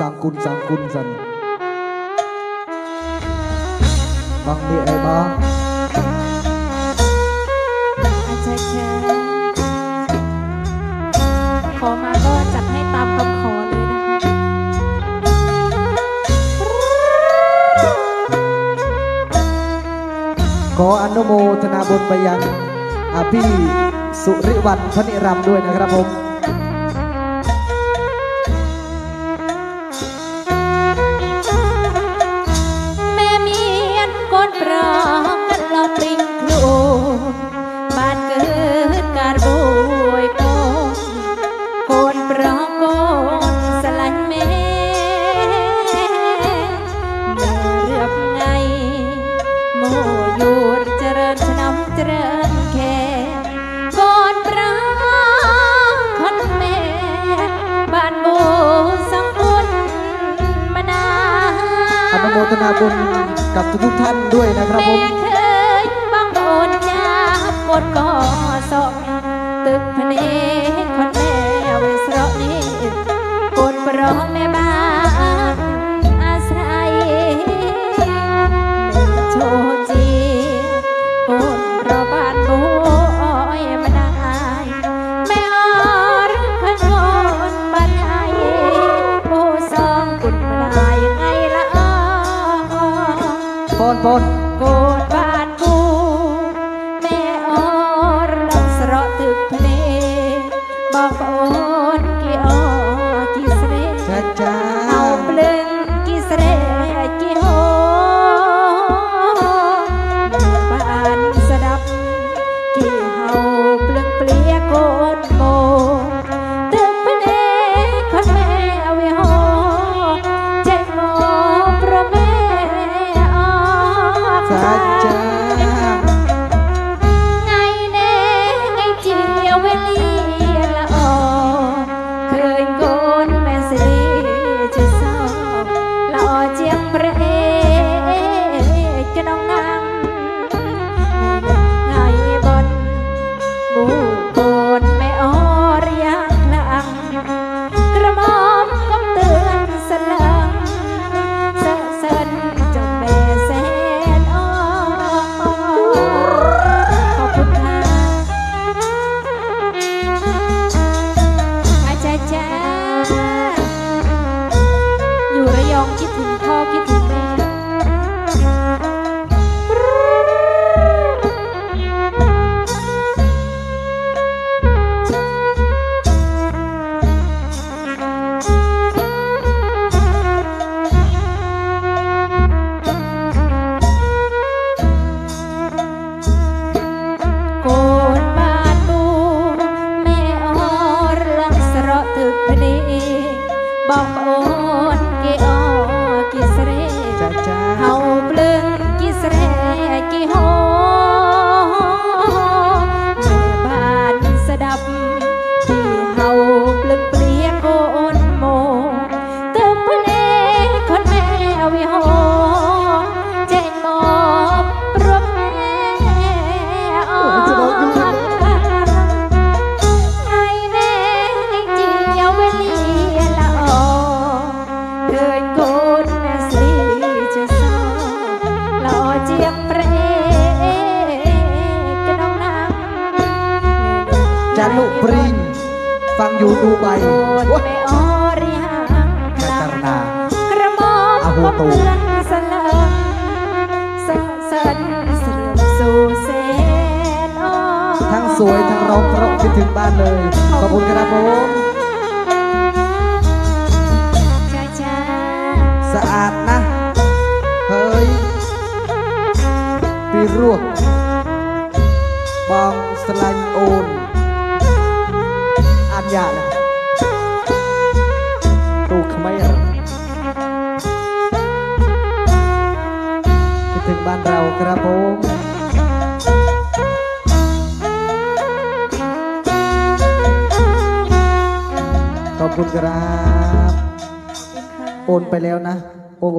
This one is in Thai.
สังคุณสังคุณสันบังมีไอ้บ้าอาจารย์เชขอมาก็จัดให้ตามคำขอเลยนะคะขออนุโมทนาบุญไปยังพี่สุริวัฒน์พนิรัมด้วยนะครับผม ทนาบุญกับทุกท่านด้วยนะครับผมเคยบังโนจากกดก่อสองตึกพเน ពតកូនបានគូមេអរលឹកស្រក់ទឹកភ្នែកបងប្អូន Papa. จันุปรินฟังยูดูใ Jaluk Bring Fang Yu Dubai Wah Katarna Ahu Tu ทั้งสวยทั้งร้องเพราะคิดถึงบ้านเลย ขอบคุณครับผมสะอาดนะ เฮ้ยปีรวกบองสลันโอน ยาตูกทำไมอะคิดถึงบ้านเรากรับผมขอบคุณครับ โอนไปแล้วนะโอน